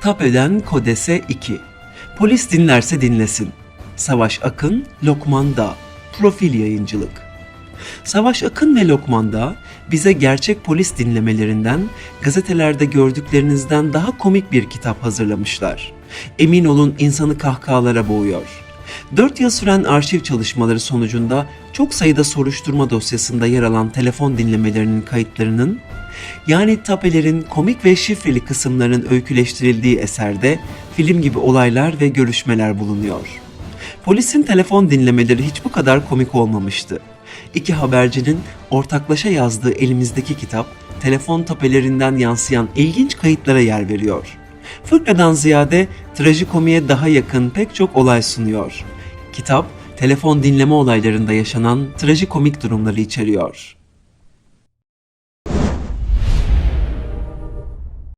Tape'den Kodes'e 2. Polis dinlerse dinlesin. Savaş Akın, Lokman Dağ. Profil yayıncılık. Savaş Akın ve Lokman Dağ bize gerçek polis dinlemelerinden, gazetelerde gördüklerinizden daha komik bir kitap hazırlamışlar. Emin olun insanı kahkahalara boğuyor. 4 yıl süren arşiv çalışmaları sonucunda çok sayıda soruşturma dosyasında yer alan telefon dinlemelerinin kayıtlarının yani tapelerin komik ve şifreli kısımlarının öyküleştirildiği eserde film gibi olaylar ve görüşmeler bulunuyor. Polisin telefon dinlemeleri hiç bu kadar komik olmamıştı. İki habercinin ortaklaşa yazdığı elimizdeki kitap, telefon tapelerinden yansıyan ilginç kayıtlara yer veriyor. Fıkradan ziyade trajikomiye daha yakın pek çok olay sunuyor. Kitap, telefon dinleme olaylarında yaşanan trajikomik durumları içeriyor.